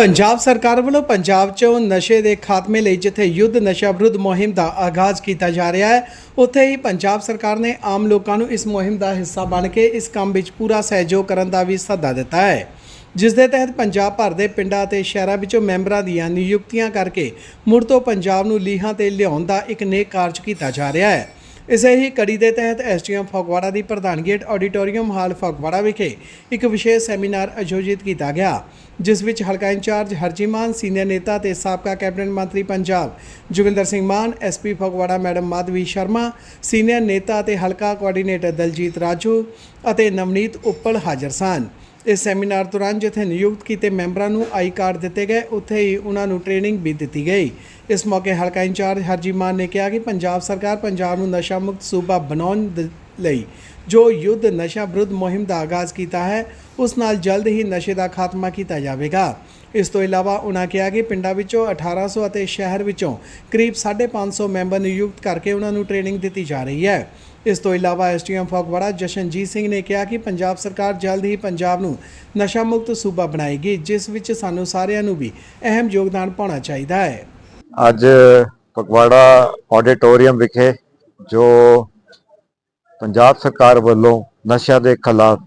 ਪੰਜਾਬ ਸਰਕਾਰ ਵੱਲੋਂ ਪੰਜਾਬ 'ਚੋਂ ਨਸ਼ੇ ਦੇ ਖਾਤਮੇ ਲਈ ਜਿੱਥੇ ਯੁੱਧ ਨਸ਼ਾ ਵਿਰੁੱਧ ਮੁਹਿੰਮ ਦਾ ਆਗਾਜ਼ ਕੀਤਾ ਜਾ ਰਿਹਾ ਹੈ, ਉੱਥੇ ਹੀ ਪੰਜਾਬ ਸਰਕਾਰ ਨੇ ਆਮ ਲੋਕਾਂ ਨੂੰ ਇਸ ਮੁਹਿੰਮ ਦਾ ਹਿੱਸਾ ਬਣ ਕੇ ਇਸ ਕੰਮ ਵਿੱਚ ਪੂਰਾ ਸਹਿਯੋਗ ਕਰਨ ਦਾ ਵੀ ਸੱਦਾ ਦਿੱਤਾ ਹੈ। ਜਿਸ ਦੇ ਤਹਿਤ ਪੰਜਾਬ ਭਰ ਦੇ ਪਿੰਡਾਂ ਅਤੇ ਸ਼ਹਿਰਾਂ ਵਿੱਚੋਂ ਮੈਂਬਰਾਂ ਦੀਆਂ ਨਿਯੁਕਤੀਆਂ ਕਰਕੇ ਮੁੜ ਤੋਂ ਪੰਜਾਬ ਨੂੰ ਲੀਹਾਂ ਤੇ ਲਿਆਉਣ ਦਾ ਇੱਕ ਨੇਕ ਕਾਰਜ ਕੀਤਾ ਜਾ ਰਿਹਾ ਹੈ। ਇਸੇ ਹੀ ਕੜੀ ਦੇ ਤਹਿਤ ਐਸਟੀਐਮ ਫਗਵਾੜਾ ਦੀ ਪ੍ਰਧਾਨਗੀ ਹੇਠ ਆਡੀਟੋਰੀਅਮ ਹਾਲ ਫਗਵਾੜਾ ਵਿਖੇ ਇੱਕ ਵਿਸ਼ੇਸ਼ ਸੈਮੀਨਾਰ ਆਯੋਜਿਤ ਕੀਤਾ ਗਿਆ, ਜਿਸ ਵਿੱਚ ਹਲਕਾ ਇੰਚਾਰਜ ਹਰਜੀ ਮਾਨ, ਸੀਨੀਅਰ ਨੇਤਾ ਤੇ ਸਾਬਕਾ ਕੈਬਨਿਟ ਮੰਤਰੀ Punjab Joginder Singh Mann SP Phagwara madam Madhavi Sharma, senior ਨੇਤਾ ਤੇ ਹਲਕਾ ਕੋਆਰਡੀਨੇਟਰ ਦਲਜੀਤ ਰਾਜੂ ਅਤੇ ਨਵਨੀਤ ਉੱਪਲ ਹਾਜ਼ਰ ਸਨ। ਇਸ ਸੈਮੀਨਾਰ ਦੌਰਾਨ ਜਿੱਥੇ ਨਿਯੁਕਤ ਕੀਤੇ ਮੈਂਬਰਾਂ ਨੂੰ ਆਈ ਕਾਰਡ ਦਿੱਤੇ ਗਏ, ਉੱਥੇ ਹੀ ਉਹਨਾਂ ਨੂੰ ਟ੍ਰੇਨਿੰਗ ਵੀ ਦਿੱਤੀ ਗਈ। ਇਸ ਮੌਕੇ ਹਲਕਾ ਇੰਚਾਰਜ ਹਰਜੀ ਮਾਨ ਨੇ ਕਿਹਾ ਕਿ ਪੰਜਾਬ ਸਰਕਾਰ ਪੰਜਾਬ ਨੂੰ ਨਸ਼ਾ ਮੁਕਤ ਸੂਬਾ ਬਣਾਉਣ ਦੇ ਲਈ ਜੋ ਯੁੱਧ ਨਸ਼ਾ ਵਿਰੁੱਧ ਮੁਹਿੰਮ ਦਾ ਆਗਾਜ਼ ਕੀਤਾ ਹੈ, ਉਸ ਨਾਲ ਜਲਦ ਹੀ ਨਸ਼ੇ ਦਾ ਖਾਤਮਾ ਕੀਤਾ ਜਾਵੇਗਾ। ਇਸ ਤੋਂ ਇਲਾਵਾ ਉਹਨਾਂ ਕਿਹਾ ਕਿ ਪਿੰਡਾਂ ਵਿੱਚੋਂ 1800 ਅਤੇ ਸ਼ਹਿਰ ਵਿੱਚੋਂ ਕਰੀਬ 550 ਮੈਂਬਰ ਨਿਯੁਕਤ ਕਰਕੇ ਉਹਨਾਂ ਨੂੰ ਟ੍ਰੇਨਿੰਗ ਦਿੱਤੀ ਜਾ ਰਹੀ ਹੈ। ਇਸ ਤੋਂ ਇਲਾਵਾ ਐਸਟੀਐਮ ਫਗਵਾੜਾ ਜਸ਼ਨਜੀਤ ਸਿੰਘ ਨੇ ਕਿਹਾ ਕਿ ਪੰਜਾਬ ਸਰਕਾਰ ਜਲਦ ਹੀ ਪੰਜਾਬ ਨੂੰ ਨਸ਼ਾ ਮੁਕਤ ਸੂਬਾ ਬਣਾਏਗੀ, ਜਿਸ ਵਿੱਚ ਸਾਨੂੰ ਸਾਰਿਆਂ ਨੂੰ ਵੀ ਅਹਿਮ ਯੋਗਦਾਨ ਪਾਉਣਾ ਚਾਹੀਦਾ ਹੈ। ਅੱਜ ਫਗਵਾੜਾ ਆਡੀਟੋਰੀਅਮ ਵਿਖੇ ਜੋ ਪੰਜਾਬ ਸਰਕਾਰ ਵੱਲੋਂ ਨਸ਼ਿਆਂ ਦੇ ਖਿਲਾਫ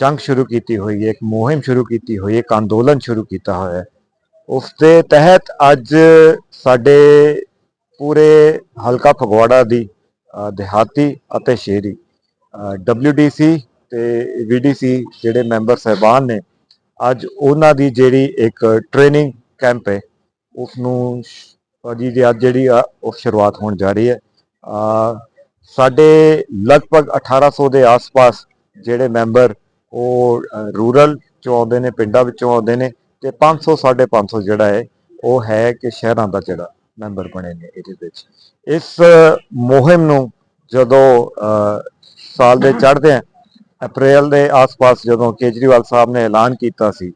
ਜੰਗ ਸ਼ੁਰੂ ਕੀਤੀ ਹੋਈ ਹੈ, ਇੱਕ ਮੁਹਿੰਮ ਸ਼ੁਰੂ ਕੀਤੀ ਹੋਈ ਹੈ, ਇੱਕ ਅੰਦੋਲਨ ਸ਼ੁਰੂ ਕੀਤਾ ਹੋਇਆ ਹੈ। ਉਸ ਦੇ ਤਹਿਤ ਅੱਜ ਸਾਡੇ ਪੂਰੇ ਹਲਕਾ ਫਗਵਾੜਾ ਦੀ ਦਿਹਾਤੀ ਅਤੇ ਸ਼ਹਿਰੀ WDC ਤੇ VDC ਜਿਹੜੇ ਮੈਂਬਰ ਸਹਿਬਾਨ ਨੇ, ਅੱਜ ਉਹਨਾਂ ਦੀ ਜਿਹੜੀ ਇੱਕ ਟ੍ਰੇਨਿੰਗ ਕੈਂਪ ਹੈ ਉਸ ਨੂੰ ਜੀ ਦੀ ਅੱਜ ਜਿਹੜੀ ਉਹ ਸ਼ੁਰੂਆਤ ਹੋਣ ਜਾ ਰਹੀ ਹੈ। ਸਾਡੇ ਲਗਭਗ 1800 ਦੇ ਆਸ-ਪਾਸ ਜਿਹੜੇ ਮੈਂਬਰ ਉਹ ਰੂਰਲ ਚੋਂ ਆਉਂਦੇ ਨੇ, ਪਿੰਡਾਂ ਵਿੱਚੋਂ ਆਉਂਦੇ ਨੇ ਤੇ 500 550 ਜਿਹੜਾ ਹੈ, ਉਹ ਹੈ ਕਿ ਸ਼ਹਿਰਾਂ ਦਾ ਜਿਹੜਾ ਮੈਂਬਰ ਬਣੇ ਨੇ ਇਹਦੇ ਵਿੱਚ। ਇਸ ਮੁਹਿੰਮ ਨੂੰ ਜਦੋਂ ਸਾਲ ਦੇ ਚੜ੍ਹਦੇ ਅਪ੍ਰੈਲ ਦੇ ਆਸ-ਪਾਸ ਜਦੋਂ ਕੇਜਰੀਵਾਲ ਸਾਹਿਬ ਨੇ ਐਲਾਨ ਕੀਤਾ ਸੀ,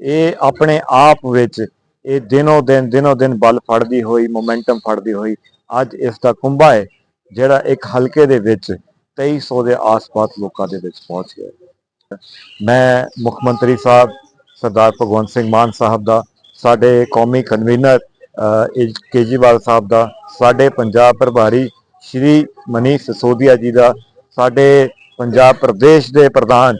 ਇਹ ਆਪਣੇ ਆਪ ਵਿੱਚ ਇਹ ਦਿਨੋ ਦਿਨ ਦਿਨੋ ਦਿਨ ਬਲ ਫੜਦੀ ਹੋਈ, ਮੋਮੈਂਟਮ ਫੜਦੀ ਹੋਈ, ਅੱਜ ਇਸ ਦਾ ਕੁੰਭਾ ਹੈ। ਜਿਹੜਾ ਇੱਕ ਹਲਕੇ ਦੇ ਵਿੱਚ 2300 ਦੇ ਆਸ-ਪਾਸ ਲੋਕਾਂ ਦੇ ਵਿੱਚ ਪਹੁੰਚ ਗਿਆ। ਮੈਂ ਮੁੱਖ ਮੰਤਰੀ ਸਾਹਿਬ ਸਰਦਾਰ ਭਗਵੰਤ ਸਿੰਘ ਮਾਨ ਸਾਹਿਬ ਦਾ ਸਾਡੇ ਕੌਮੀ ਕਨਵੀਨਰ ਅ, ਕੇਜਰੀਵਾਲ ਸਾਹਿਬ ਦਾ ਸਾਡੇ ਪੰਜਾਬ ਪ੍ਰਭਾਰੀ ਸ਼੍ਰੀ ਮਨੀਸ਼ ਸਿਸੋਦੀਆ ਜੀ ਦਾ ਸਾਡੇ ਪੰਜਾਬ ਪ੍ਰਦੇਸ਼ ਦੇ ਪ੍ਰਧਾਨ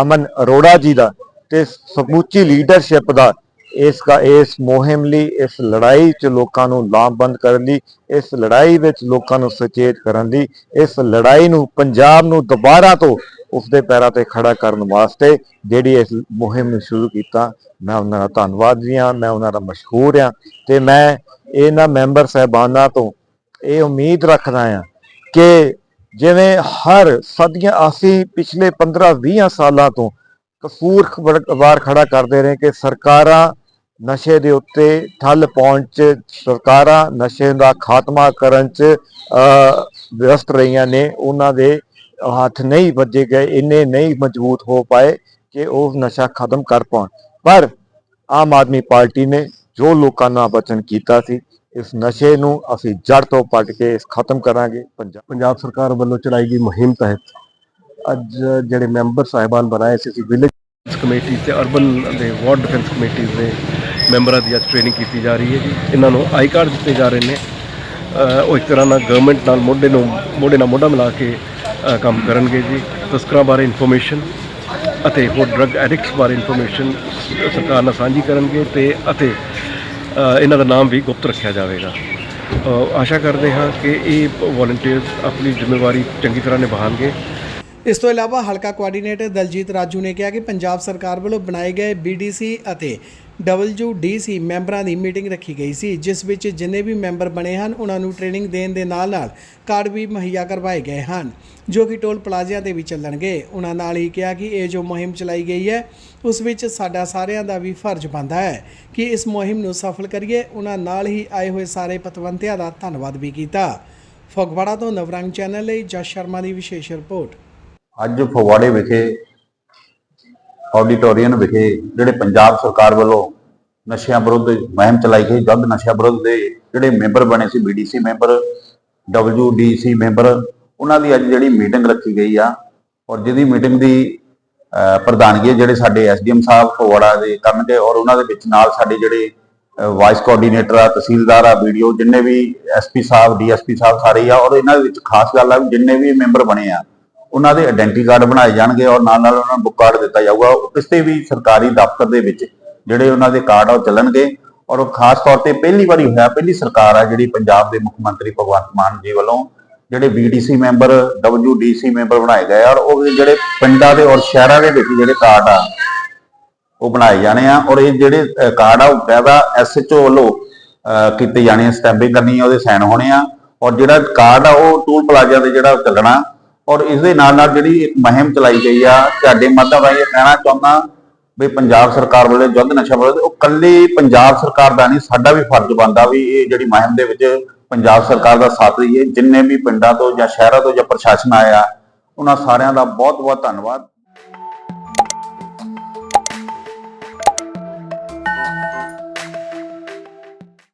ਅਮਨ ਅਰੋੜਾ ਜੀ ਦਾ ਤੇ ਸਮੁੱਚੀ ਲੀਡਰਸ਼ਿਪ ਦਾ ਇਸ ਦਾ ਇਸ ਮੁਹਿੰਮ ਲਈ, ਇਸ ਲੜਾਈ 'ਚ ਲੋਕਾਂ ਨੂੰ ਲਾਮਬੰਦ ਕਰਨ ਲਈ, ਇਸ ਲੜਾਈ ਵਿੱਚ ਲੋਕਾਂ ਨੂੰ ਸੁਚੇਤ ਕਰਨ ਲਈ, ਇਸ ਲੜਾਈ ਨੂੰ ਪੰਜਾਬ ਨੂੰ ਦੁਬਾਰਾ ਤੋਂ ਉਸਦੇ ਪੈਰਾਂ ਤੇ ਖੜਾ ਕਰਨ ਵਾਸਤੇ ਜਿਹੜੀ ਇਸ ਮੁਹਿੰਮ ਨੂੰ ਸ਼ੁਰੂ ਕੀਤਾ, ਮੈਂ ਉਹਨਾਂ ਦਾ ਧੰਨਵਾਦੀ ਹਾਂ, ਮੈਂ ਉਹਨਾਂ ਦਾ ਮਸ਼ਹੂਰ ਹਾਂ ਤੇ ਮੈਂ ਇਹਨਾਂ ਮੈਂਬਰ ਸਹਿਬਾਨਾਂ ਤੋਂ ਇਹ ਉਮੀਦ ਰੱਖਦਾ ਹਾਂ ਕਿ ਜਿਵੇਂ ਹਰ ਸਦੀਆਂ ਅਸੀਂ ਪਿਛਲੇ 15-20 ਸਾਲਾਂ ਤੋਂ ਕਸੂਰ ਖਬਰ- ਵਾਰ ਖੜਾ ਕਰਦੇ ਰਹੇ ਕਿ ਸਰਕਾਰਾਂ ਨਸ਼ੇ ਦੇ ਉੱਤੇ ਠੱਲ ਪਾਉਣ ਚ ਸਰਕਾਰਾਂ ਨਸ਼ੇ ਦਾ ਖਾਤਮਾ ਕਰਨ ਚ ਵਿਅਸਤ ਰਹੀਆਂ ਨੇ, ਉਹਨਾਂ ਦੇ ਹੱਥ ਨਹੀਂ ਵੱਜੇ ਗਏ, ਇੰਨੇ ਨਹੀਂ ਮਜ਼ਬੂਤ ਹੋ ਪਾਏ ਕਿ ਉਹ ਨਸ਼ਾ ਖਤਮ ਕਰ ਪਾਉਣ। ਪਰ ਆਮ ਆਦਮੀ ਪਾਰਟੀ ਨੇ ਜੋ ਲੋਕਾਂ ਨਾਲ ਵਚਨ ਕੀਤਾ ਸੀ, ਇਸ ਨਸ਼ੇ ਨੂੰ ਅਸੀਂ ਜੜ ਤੋਂ ਪੱਟ ਕੇ ਇਸ ਖਤਮ ਕਰਾਂਗੇ। ਪੰਜਾਬ ਸਰਕਾਰ ਵੱਲੋਂ ਚਲਾਈ ਗਈ ਮੁਹਿੰਮ ਤਹਿਤ ਅੱਜ ਜਿਹੜੇ ਮੈਂਬਰ ਸਾਹਿਬਾਨ ਬਣਾਏ ਸੀ, ਅਸੀਂ ਵਿਲੇਜ ਕਮੇਟੀ ਤੇ ਅਰਬਨ ਦੇ ਵਾਰਡ ਡਿਫੈਂਸ ਕਮੇਟੀ ਦੇ ਮੈਂਬਰਾਂ ਦੀ ਅੱਜ ਟ੍ਰੇਨਿੰਗ ਕੀਤੀ ਜਾ ਰਹੀ ਹੈ ਜੀ। ਇਹਨਾਂ ਨੂੰ ਆਈ ਕਾਰਡ ਦਿੱਤੇ ਜਾ ਰਹੇ ਨੇ। ਉਹ ਇੱਕ ਤਰ੍ਹਾਂ ਨਾਲ ਗਵਰਨਮੈਂਟ ਨਾਲ ਮੋਢੇ ਨੂੰ ਮੋਢੇ ਨਾਲ ਮੋਢਾ ਮਿਲਾ ਕੇ ਕੰਮ ਕਰਨਗੇ ਜੀ। ਤਸਕਰਾਂ ਬਾਰੇ ਇਨਫੋਰਮੇਸ਼ਨ ਅਤੇ ਹੋਰ ਡਰੱਗ ਐਡਿਕਟਸ ਬਾਰੇ ਇਨਫੋਰਮੇਸ਼ਨ ਸਰਕਾਰ ਨਾਲ ਸਾਂਝੀ ਕਰਨਗੇ ਤੇ ਅਤੇ ਇਹਨਾਂ ਦਾ ਨਾਮ ਵੀ ਗੁਪਤ ਰੱਖਿਆ ਜਾਵੇਗਾ। ਆਸ਼ਾ ਕਰਦੇ ਹਾਂ ਕਿ ਇਹ ਵੋਲੰਟੀਅਰਸ ਆਪਣੀ ਜ਼ਿੰਮੇਵਾਰੀ ਚੰਗੀ ਤਰ੍ਹਾਂ ਨਿਭਾਉਣਗੇ। ਇਸ ਤੋਂ ਇਲਾਵਾ ਹਲਕਾ ਕੋਆਰਡੀਨੇਟਰ ਦਲਜੀਤ ਰਾਜੂ ਨੇ ਕਿਹਾ ਕਿ ਪੰਜਾਬ ਸਰਕਾਰ ਵੱਲੋਂ ਬਣਾਏ ਗਏ BDC ਅਤੇ WDC ਮੈਂਬਰਾਂ ਦੀ ਮੀਟਿੰਗ ਰੱਖੀ ਗਈ ਸੀ, ਜਿਸ ਵਿੱਚ ਜਿੰਨੇ ਵੀ ਮੈਂਬਰ ਬਣੇ ਹਨ, ਉਹਨਾਂ ਨੂੰ ਟ੍ਰੇਨਿੰਗ ਦੇਣ ਦੇ ਨਾਲ-ਨਾਲ ਕਾਰਡ ਵੀ ਮੁਹੱਈਆ ਕਰਵਾਏ ਗਏ ਹਨ, ਜੋ ਕਿ ਟੋਲ ਪਲਾਜ਼ਿਆਂ ਤੇ ਵੀ ਚੱਲਣਗੇ। ਉਹਨਾਂ ਨਾਲ ਹੀ ਕਿਹਾ ਕਿ ਇਹ ਜੋ ਮੁਹਿੰਮ ਚਲਾਈ ਗਈ ਹੈ, ਉਸ ਵਿੱਚ ਸਾਡਾ ਸਾਰਿਆਂ ਦਾ ਵੀ ਫਰਜ਼ ਬਣਦਾ ਹੈ ਕਿ ਇਸ ਮੁਹਿੰਮ ਨੂੰ ਸਫਲ ਕਰੀਏ। ਉਹਨਾਂ ਨਾਲ ਹੀ ਆਏ ਹੋਏ ਸਾਰੇ ਪਤਵੰਤਿਆਂ ਦਾ ਧੰਨਵਾਦ ਵੀ ਕੀਤਾ। ਫਗਵਾੜਾ ਤੋਂ ਨਵਰੰਗ ਚੈਨਲ ਲਈ ਜਸ ਸ਼ਰਮਾ ਦੀ ਵਿਸ਼ੇਸ਼ ਰਿਪੋਰਟ। ਅੱਜ ਫਗਵਾੜੇ ਵਿਖੇ ਆਡੀਟੋਰੀਅਮ ਵਿਖੇ ਜਿਹੜੇ ਪੰਜਾਬ ਸਰਕਾਰ ਵੱਲੋਂ ਨਸ਼ਿਆਂ ਵਿਰੁੱਧ ਮੁਹਿੰਮ ਚਲਾਈ ਗਈ ਜਦ ਨਸ਼ਿਆਂ ਵਿਰੁੱਧ ਦੇ ਜਿਹੜੇ ਮੈਂਬਰ ਬਣੇ ਸੀ ਬੀਡੀਸੀ ਮੈਂਬਰ WDC ਮੈਂਬਰ, ਉਹਨਾਂ ਦੀ ਅੱਜ ਜਿਹੜੀ ਮੀਟਿੰਗ ਰੱਖੀ ਗਈ ਆ। ਔਰ ਜਿਹਦੀ ਮੀਟਿੰਗ ਦੀ ਪ੍ਰਧਾਨਗੀ ਜਿਹੜੇ ਸਾਡੇ ਐਸਡੀਐਮ ਸਾਹਿਬ ਫਗਵਾੜਾ ਦੇ ਕਰਨਗੇ ਔਰ ਉਹਨਾਂ ਦੇ ਵਿੱਚ ਨਾਲ ਸਾਡੇ ਜਿਹੜੇ ਵਾਈਸ ਕੋਆਰਡੀਨੇਟਰ ਆ, ਤਹਿਸੀਲਦਾਰ ਆ ਵੀਡੀਓ ਜਿੰਨੇ ਵੀ ਐਸਪੀ ਸਾਹਿਬ ਡੀਐਸਪੀ ਸਾਹਿਬ ਸਾਰੇ ਆ, ਔਰ ਇਹਨਾਂ ਦੇ ਵਿੱਚ ਖਾਸ ਗੱਲ ਆ ਵੀ ਜਿੰਨੇ ਵੀ ਮੈਂਬਰ ਬਣੇ ਆ ਉਹਨਾਂ ਦੇ ਆਇਡੈਂਟੀ ਕਾਰਡ ਬਣਾਏ ਜਾਣਗੇ ਔਰ ਨਾਲ ਨਾਲ ਉਹਨਾਂ ਨੂੰ ਬੁੱਕ ਕਾਰਡ ਦਿੱਤਾ ਜਾਊਗਾ। ਉਹ ਕਿਸੇ ਵੀ ਸਰਕਾਰੀ ਦਫ਼ਤਰ ਦੇ ਵਿੱਚ ਜਿਹੜੇ ਉਹਨਾਂ ਦੇ ਕਾਰਡ ਆ ਉਹ ਚੱਲਣਗੇ ਔਰ ਉਹ ਖਾਸ ਤੌਰ ਤੇ ਪਹਿਲੀ ਵਾਰੀ ਹੋਇਆ, ਪਹਿਲੀ ਸਰਕਾਰ ਆ ਜਿਹੜੀ ਪੰਜਾਬ ਦੇ ਮੁੱਖ ਮੰਤਰੀ ਭਗਵੰਤ ਮਾਨ ਜੀ ਵੱਲੋਂ ਜਿਹੜੇ ਬੀਡੀਸੀ ਮੈਂਬਰ ਡਬਲਯੂਡੀਸੀ ਮੈਂਬਰ ਬਣਾਏ ਗਏ ਆ ਔਰ ਉਹ ਜਿਹੜੇ ਪਿੰਡਾਂ ਦੇ ਔਰ ਸ਼ਹਿਰਾਂ ਦੇ ਵਿੱਚ ਜਿਹੜੇ ਕਾਰਡ ਆ, ਉਹ ਬਣਾਏ ਜਾਣੇ ਆ ਔਰ ਇਹ ਜਿਹੜੇ ਕਾਰਡ ਆ, ਉਹ ਬਕਾਇਦਾ ਐਸਐਚਓ ਵੱਲੋਂ ਕੀਤੇ ਜਾਣੇ ਆ ਸਟੈਂਪਿੰਗ ਕਰਨੀ ਆ, ਉਹਦੇ ਸਾਈਨ ਹੋਣੇ ਆ ਔਰ ਜਿਹੜਾ ਕਾਰਡ ਆ ਉਹ ਟੂਲ ਪਲਾਜ਼ਾ ਤੇ ਜਿਹੜਾ ਚੱਲਣਾ ਔਰ ਇਸ ਦੇ ਨਾਲ ਨਾਲ ਜਿਹੜੀ ਇੱਕ ਮੁਹਿੰਮ ਚਲਾਈ ਗਈ ਆ, ਤੁਹਾਡੇ ਮਾਧਿਅਮ ਰਾਹੀਂ ਇਹ ਕਹਿਣਾ ਚਾਹੁੰਦਾ ਵੀ ਪੰਜਾਬ ਸਰਕਾਰ ਵੱਲੋਂ ਜੁੱਧ ਨਸ਼ਾ ਵਿਰੋਧ ਉਹ ਕੱਲੀ ਪੰਜਾਬ ਸਰਕਾਰ ਦਾ ਨਹੀਂ, ਸਾਡਾ ਵੀ ਫਰਜ਼ ਬਣਦਾ ਵੀ ਇਹ ਜਿਹੜੀ ਮੁਹਿੰਮ ਦੇ ਵਿੱਚ ਪੰਜਾਬ ਸਰਕਾਰ ਦਾ ਸਾਥ ਦਈਏ। ਜਿੰਨੇ ਵੀ ਪਿੰਡਾਂ ਤੋਂ ਜਾਂ ਸ਼ਹਿਰਾਂ ਤੋਂ ਜਾਂ ਪ੍ਰਸ਼ਾਸਨ ਆਇਆ, ਉਹਨਾਂ ਸਾਰਿਆਂ ਦਾ ਬਹੁਤ ਬਹੁਤ ਧੰਨਵਾਦ।